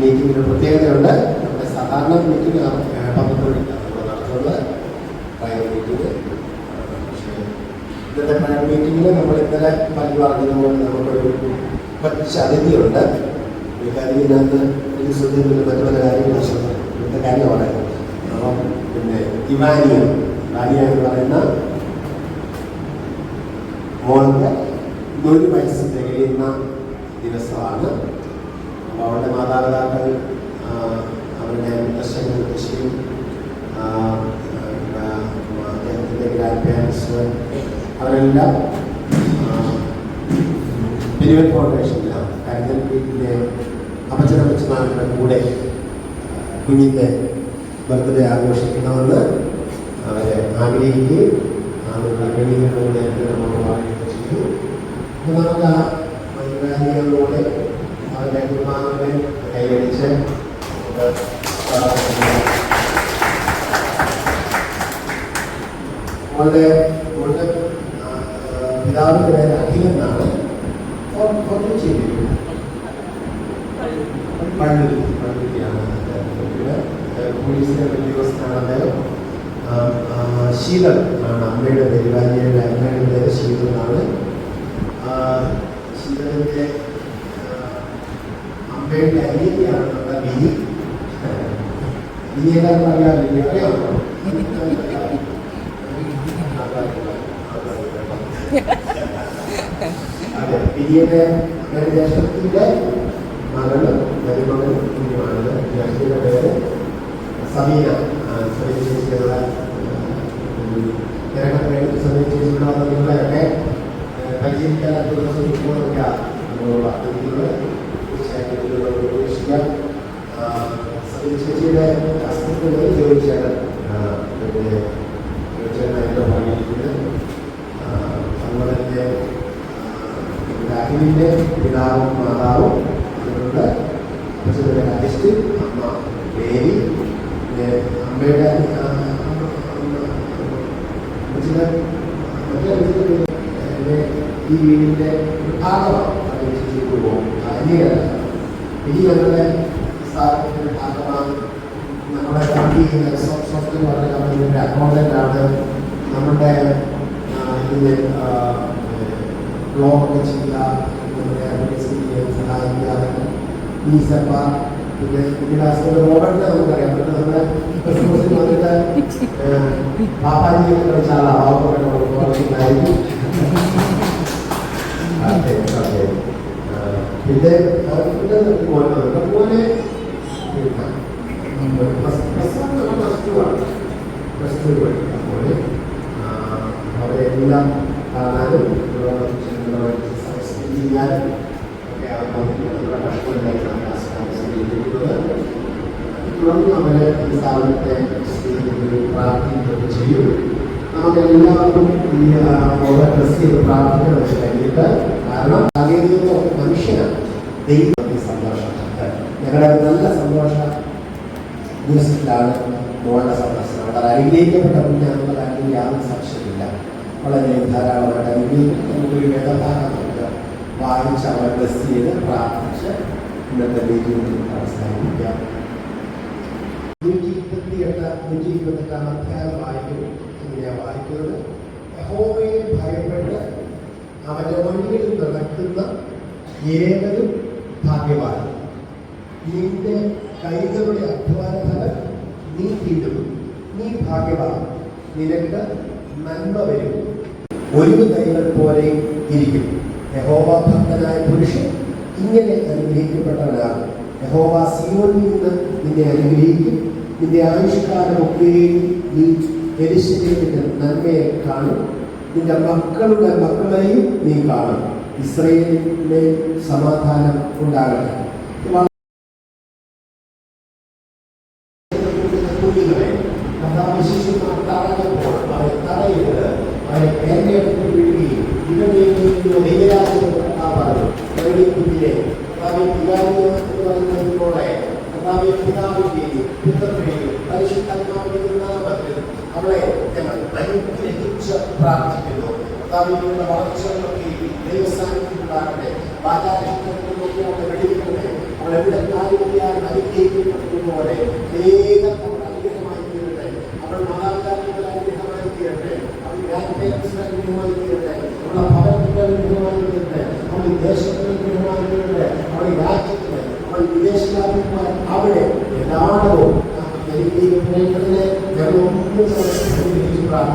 മീറ്റിംഗിന് പ്രത്യേകതയുണ്ട്. നമ്മുടെ സാധാരണ മീറ്റിംഗ് പന്ത്രണ്ട് മണിക്കാണ് നമ്മൾ നടത്തുന്നത്. പ്രയർ മീറ്റിംഗ് പക്ഷേ ഇന്നത്തെ പ്രയർ മീറ്റിംഗിൽ നമ്മൾ ഇന്നലെ പല്ല് പറഞ്ഞതുപോലെ നമുക്കൊരു കുറച്ച് അതിഥിയുണ്ട്. പുള്ളിക്കാരി ഇതിനകത്ത് എനിക്ക് ശ്രദ്ധിക്കുന്ന മറ്റു പല കാര്യങ്ങളും ഇന്നത്തെ കാര്യമാണ് അപ്പം പിന്നെ ഇവാനിയ ഇവാനിയ എന്ന് പറയുന്ന മോൾക്ക് ഒരു വയസ്സ് തികയുന്ന ദിവസമാണ്. അപ്പോൾ അവളുടെ മാതാപിതാക്കൾ അവരുടെ മുത്തശ്ശനും മുത്തശ്ശിയും അദ്ദേഹത്തിന്റെ ഗ്രാൻഡ് പേരൻസ് അവരെല്ലാം പിരിവൽ ഫൗണ്ടേഷനിലാണ് കരുതൽ വീട്ടിലെ അപ്പച്ചനപ്പച്ചമാരുടെ കൂടെ കുഞ്ഞിന്റെ ബർത്ത്ഡേ ആഘോഷിക്കണമെന്ന് അവരെ ആഗ്രഹിക്കുകയും അവരുടെ വെളിയിലൂടെ നമ്മൾ പറയുകയും ചെയ്തു അപ്പോൾ നമുക്ക് ആ വൈകാരികളിലൂടെ അവരുടെ കുർബാനകളെ കൈവരിച്ച്. അവളുടെ അവളുടെ പിതാവിന്റെ പേര് അഖിലൻ എന്നാണ് ഒന്നും ചെയ്തിരിക്കുന്നത് പള്ളി പള്ളിയാണ് പോലീസിലെ ഉദ്യോഗസ്ഥനാണ് അദ്ദേഹം ആണ് അമ്മയുടെ പരിപാടിയുടെ അമ്മയുടെ പേര് ആ, ശീതളിന്റെ അമ്മയുടെ അനിയത്തിയാണ് നമ്മുടെ വിധി. വിധിയെല്ലാം അറിയാറില്ല അറിയാമോ? അതെ വിധിയുടെ ജ്യേഷ്ഠത്തിന്റെ മകൾ മരുമകൾ കുഞ്ഞുമാണ്. ജ്യേഷ്ഠയുടെ പേര് സമീന ആ, സബീന ചേച്ചിയുള്ള തിരക്കഥയിൽ സബീന ചേച്ചിയുള്ള നിങ്ങളെയൊക്കെ പരിചരിക്കാനുള്ള സുഖമൊക്കെ നമ്മളുള്ള അതിഥികൾ തീർച്ചയായിട്ടും സബീന ചേച്ചിയുടെ അസ്തിത്വങ്ങൾ ചോദിച്ചാണ് പിന്നെ ചോദിച്ചാണ് പറഞ്ഞിരിക്കുന്നത് അതുപോലെ തന്നെ രാഹുലിന്റെ പിതാവും മാതാവും അതിലുള്ള അച്ഛന്റെ അരിസ്റ്റ് അമ്മ മേരി അമ്മയുടെ എന്റെ ഈ വീടിന്റെ ഭാഗമാണ് അതിന് പോകും അന്യല്ല ഇനി ഞങ്ങളുടെ സോഫ്റ്റ്വെയർ പറഞ്ഞ കമ്പനിയുടെ നമ്മുടെ ആ, ബ്ലോഗൊക്കെ ചെയ്യുക നമ്മുടെ ഈ സഭ പിന്നെ പിന്നീട് റോബർട്ടിനെ നമുക്കറിയാം. നമ്മുടെ ക്രിസ്മസിന് വന്നിട്ട് പാപ്പാജി കളിച്ച ആളാണ് പാവപ്പെട്ട അതെ അതെ ആ, പിന്നെ പിന്നെ മോനെ മോനെ പിന്നെ plus plus one plus two ആണ് പ്ലസ് ടു പഠിക്കും അപ്പോൾ അവരെല്ലാം കാണാനും സ്പെൻഡ് ചെയ്യാനും ഒക്കെ ആവുന്ന കഷ്ടങ്ങളിലേക്കാണ് ക്ലാസ്സിലാണ് തുടർന്ന് അവരെ ഈ സ്ഥാപനത്തെ സ്നേഹിക്കുകയും പ്രാർത്ഥിക്കുകയും ചെയ്യും. നമുക്കെല്ലാവർക്കും ഈ ഓരോ ഡ്രസ് ചെയ്ത് പ്രാർത്ഥന വെച്ച് കഴിഞ്ഞിട്ട് കാരണം സാങ്കേതിക മനുഷ്യനാണ് ദൈവം സന്തോഷം ഞങ്ങളുടെ നല്ല സന്തോഷ ന്യൂസിലാണ് മോളുടെ സന്ദർശനം വളരെ അനുഗ്രഹിക്കപ്പെട്ട കുഞ്ഞാണെന്നുള്ള കാര്യത്തിൽ യാതൊരു സംശയമില്ല വളരെ ധാരാളമായിട്ട് അനുഗ്രഹിക്കപ്പെട്ട നമുക്കൊരു വേദഭാഗം നമുക്ക് വായിച്ച് അവരെ ഡ്രസ് ചെയ്ത് പ്രാർത്ഥിച്ച് ഇന്നത്തെ വീട്ടിൽ അവസാനിപ്പിക്കാം. നൂറ്റി ഇരുപത്തെട്ടാം അധ്യായം വായിക്കും വായിക്കുന്നത്. യഹോവയെ ഭയപ്പെട്ട് അവന്റെ വഴിയിൽ നടക്കുന്ന ഏവരും ഭാഗ്യവാൻ നിന്റെ കൈകളുടെ അധ്വാനഫലം നീ തീരും നീ ഭാഗ്യവാൻ. നിനക്ക് നന്മ വരും. ഒരു കൈകൾ പോലെ ഇരിക്കും. യഹോവ പുരുഷൻ ഇങ്ങനെ അനുഗ്രഹിക്കപ്പെട്ടവനാണ്. യഹോവ സിയോനിൽ നിന്ന് നിന്നെ അനുഗ്രഹിക്കും. നിന്റെ ആയുഷ്കാലമൊക്കെയും നീ എരിശിലേക്കിന്റെ നന്മയെ കാണും. നിന്റെ മക്കളുടെ മക്കളെയും നീ കാണും. ഇസ്രയേലിനെ സമാധാനം ഉണ്ടാകട്ടെ.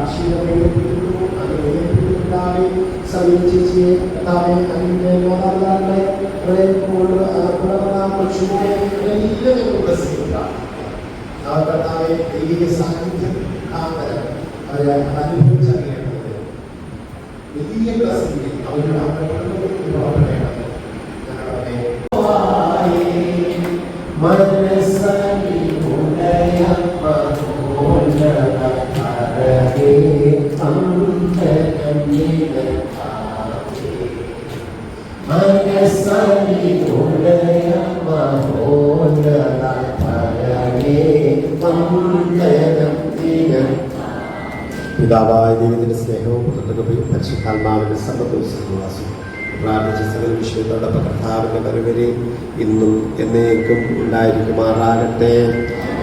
പ്രാർത്ഥിക്കുന്നു അങ്ങനെ സമീപിച്ച് കർത്താവെ അതിന്റെ മാതാപിതാക്കളെ കൊണ്ട് പുനർനാമക്ഷുവിനെ എല്ലാവരും പ്രസിദ്ധ കർത്താവെ ദൈവിക സാന്നിധ്യം അവരെ അനുഭവിച്ചറിയേണ്ടത് പിതാവായ ദൈവത്തിന്റെ സ്നേഹവും പുത്രകൃപയും പരിശുദ്ധാത്മാവിന്റെ സമ്പത്തും സഹവാസവും പ്രാർത്ഥിച്ച സകല വിഷയത്തോടെ കർത്താവിന്റെ വരവരെ ഇന്നും എന്നേക്കും ഉണ്ടായിരിക്കുമാറാകട്ടെ.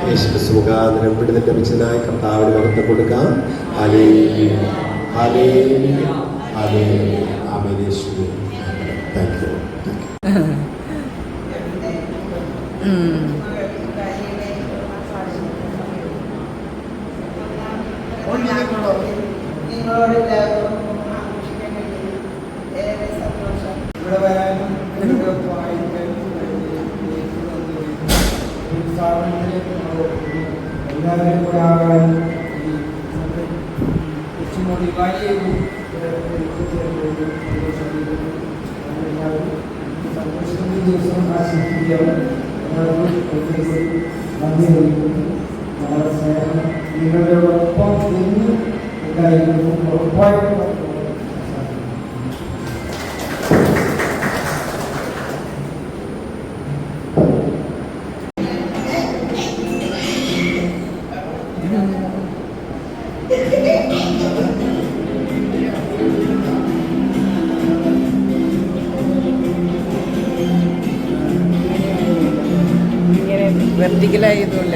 യേശു സുഖാന്തരം വിടുതൽ ലഭിച്ചതിനായി കർത്താവിന് മഹത്വം കൊടുക്കാം. ഹലേ ഹലേ ഹലേ ആമേശു ഇവിടെ വരാനും ഇവിടെ വായിക്കാനും സ്ഥാപനത്തിലേക്ക് എല്ലാവരും കൂടെ ആകാൻ ഈ കൊച്ചുമോടി വായിക്കും സന്തോഷത്തിന്റെ ദിവസം ആശംസിക്കാം നന്ദി അറിയിക്കുന്നു നമ്മുടെ സ്നേഹം നിങ്ങളുടെ ഒപ്പം എന്നും ഉണ്ടായിരുന്നു ഉറപ്പായിട്ടും ഇങ്ങനെ വെർട്ടിക്കലായതുകൊണ്ടേ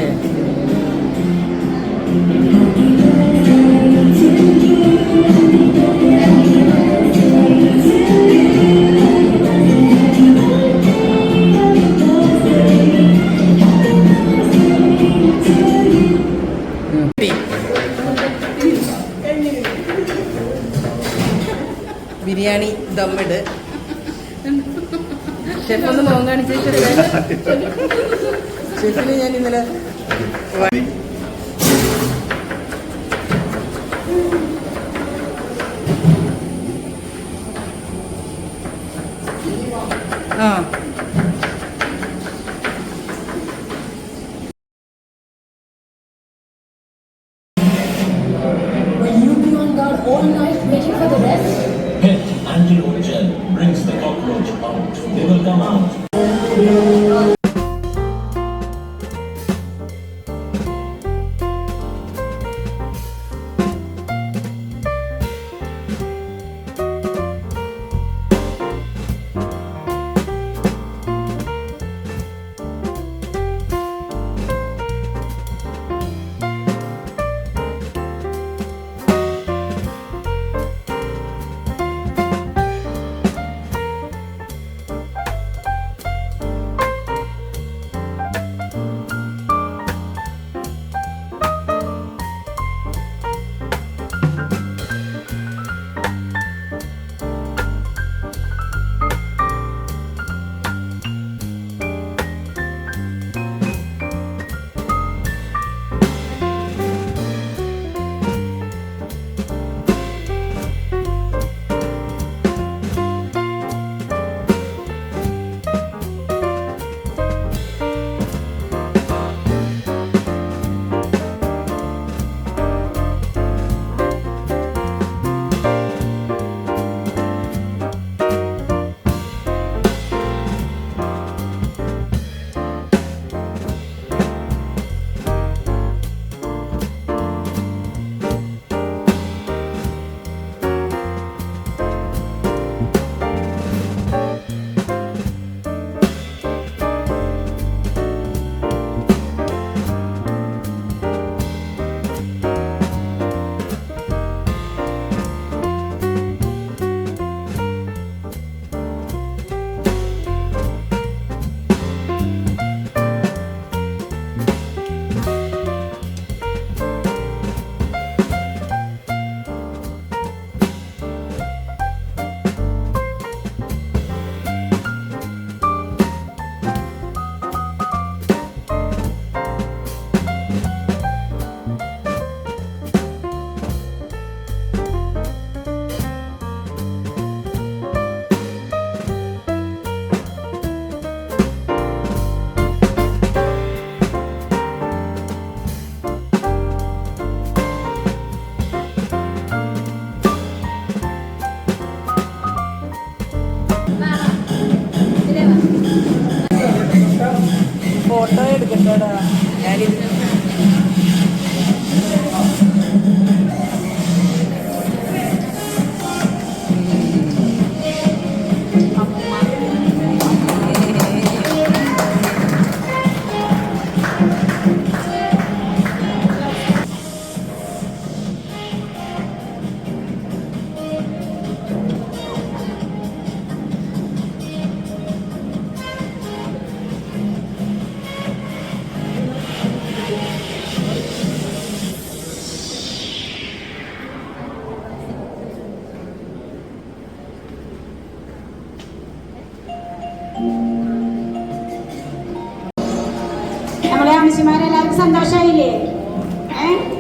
അമ്മച്ചിമാരെല്ലാവർക്കും സന്തോഷമായില്ലേ?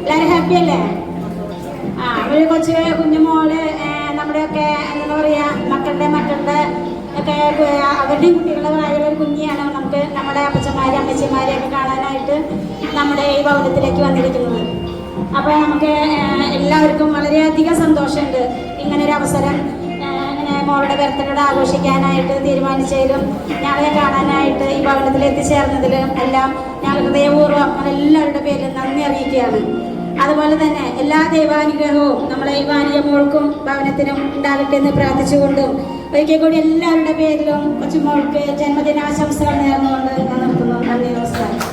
എല്ലാവരും ഹാപ്പി അല്ലേ? ആ ഒരു കൊച്ചു കുഞ്ഞുമോൾ നമ്മുടെയൊക്കെ എന്താ പറയാ മക്കളുടെ മക്കളുടെ ഒക്കെ അവരുടെയും കുട്ടികളുടെ പ്രായമുള്ള ഒരു കുഞ്ഞിയാണ് നമുക്ക് നമ്മുടെ അപ്പച്ചന്മാരെ അമ്മച്ചിമാരെ ഒക്കെ കാണാനായിട്ട് നമ്മുടെ ഈ ഭവനത്തിലേക്ക് വന്നിരിക്കുന്നത്. അപ്പോൾ നമുക്ക് എല്ലാവർക്കും വളരെയധികം സന്തോഷമുണ്ട് ഇങ്ങനൊരു അവസരം മോളുടെ ബർത്ത്ഡേ ആഘോഷിക്കാനായിട്ട് തീരുമാനിച്ചതിലും ഞങ്ങളെ കാണാനായിട്ട് ഈ ഭവനത്തിൽ എത്തിച്ചേർന്നതിലും എല്ലാം ഞങ്ങൾ ഹൃദയപൂർവം എല്ലാവരുടെ പേരിൽ നന്ദി അറിയിക്കുകയാണ്. അതുപോലെ തന്നെ എല്ലാ ദൈവാനുഗ്രഹവും നമ്മളെ ഈ വാനിയ മോൾക്കും ഭവനത്തിനും ഉണ്ടാകട്ടെ എന്ന് പ്രാർത്ഥിച്ചുകൊണ്ടും ഒരിക്കൽ കൂടി എല്ലാവരുടെ പേരിലും കൊച്ചുമോൾക്ക് ജന്മദിനാശംസകൾ നേർന്നുകൊണ്ട് ഞാൻ നിർത്തുന്നു. നന്ദി നമസ്കാരം.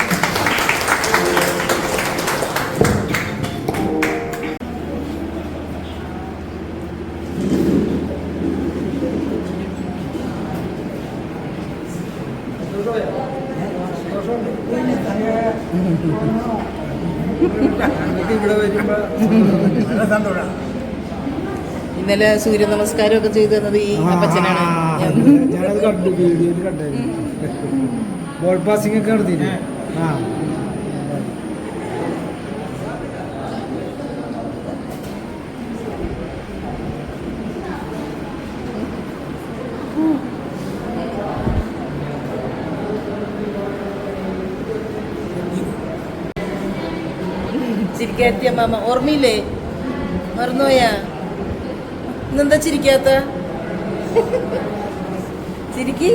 ഇന്നലെ സൂര്യ നമസ്കാരം ഒക്കെ ചെയ്തു തന്നത് ഈ അപ്പച്ചനാണ്. പാസിംഗ് ഒക്കെ ചിരിക്കാത്തിയ മാമ ഓർമ്മയില്ലേ? മറന്നുപോയാ? ഇന്നെന്താ ചിരിക്കാത്ത? ചിരിക്കി?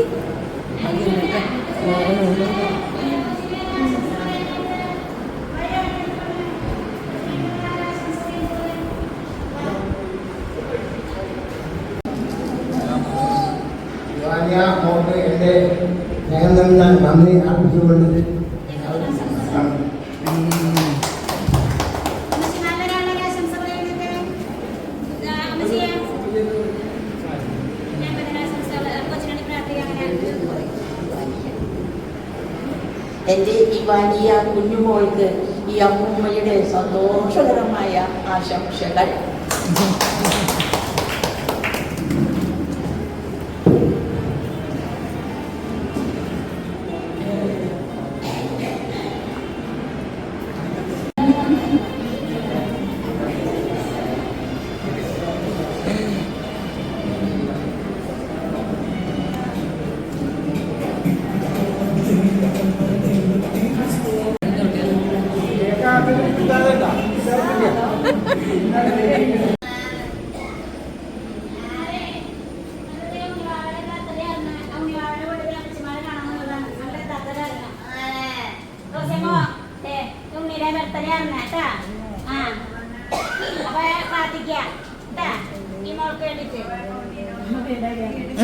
ഞാൻ നന്ദി അർപ്പിച്ചുകൊണ്ട് വലിയ കുഞ്ഞുമോൾക്ക് ഈ അമ്മൂമ്മയുടെ സന്തോഷകരമായ ആശംസകൾ.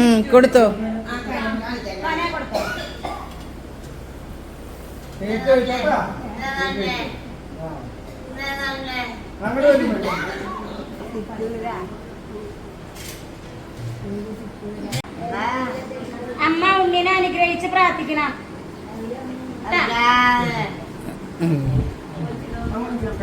ഉം, കൊടുത്തോ. അങ്ങോട്ട് വരും അമ്മ ഉണ്ണിനെ അനുഗ്രഹിച്ച് പ്രാർത്ഥിക്കണം.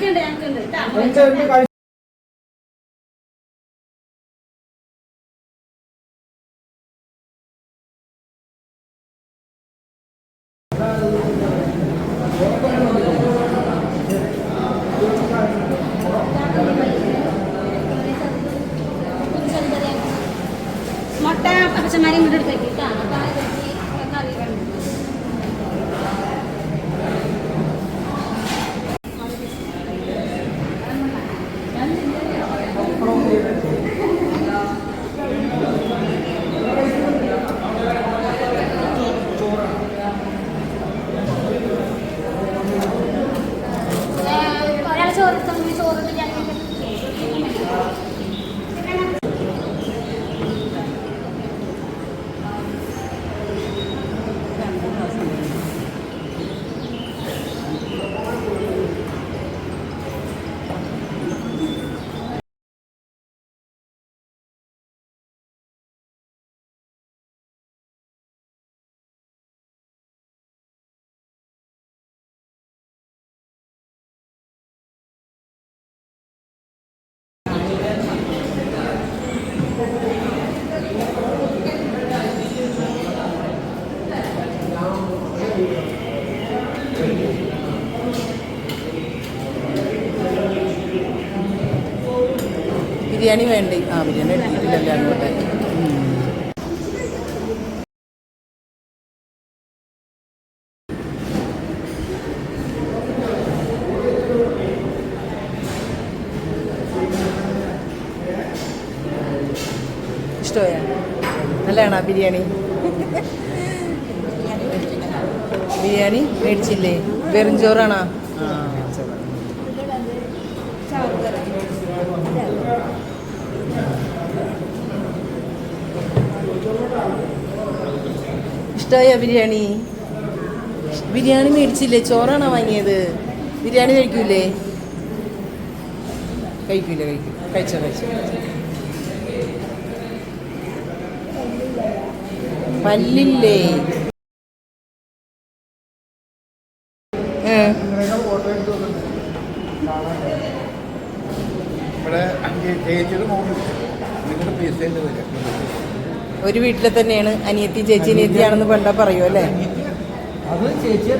ഞങ്ങൾക്കുണ്ട് ഞങ്ങൾക്കുണ്ട് ബിരിയാണി വേണ്ടേ? ആ ബിരിയാണി എടുത്തിട്ടില്ല അങ്ങോട്ട്. ഇഷ്ടമായ? നല്ലതാണോ ബിരിയാണി? ബിരിയാണി മേടിച്ചില്ലേ? വെറും ചോറാണോ? ആ. ഇഷ്ടമായ ബിരിയാണി? ബിരിയാണി മേടിച്ചില്ലേ? ചോറാണോ വാങ്ങിയത്? ബിരിയാണി കഴിക്കൂലേ? കഴിക്കൂല കഴിക്കൂ. കഴിച്ചോ കഴിച്ചോ. പല്ലില്ലേ ഇവിടെ അഞ്ച് ചേച്ചിയുടെ മോളിൽ നിങ്ങളുടെ പൈസയിൽ വരും ഒരു വീട്ടിൽ തന്നെയാണ് അനിയത്തി ചേച്ചി അനിയത്തിയാണെന്ന് പണ്ട പറയൂ അല്ലേ അത് ചേച്ചി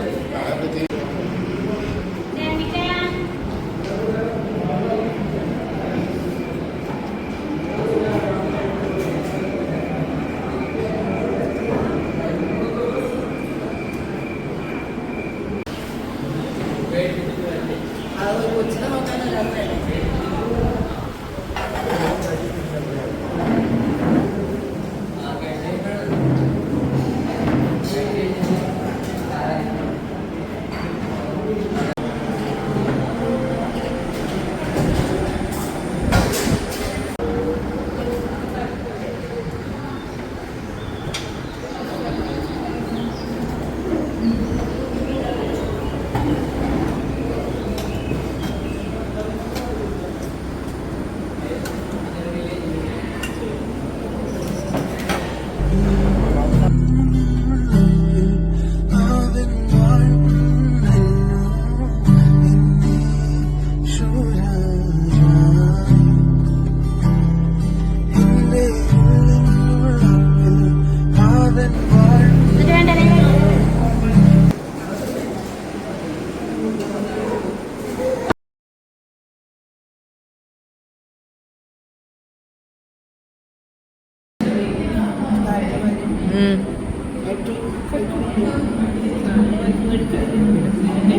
無理だよね。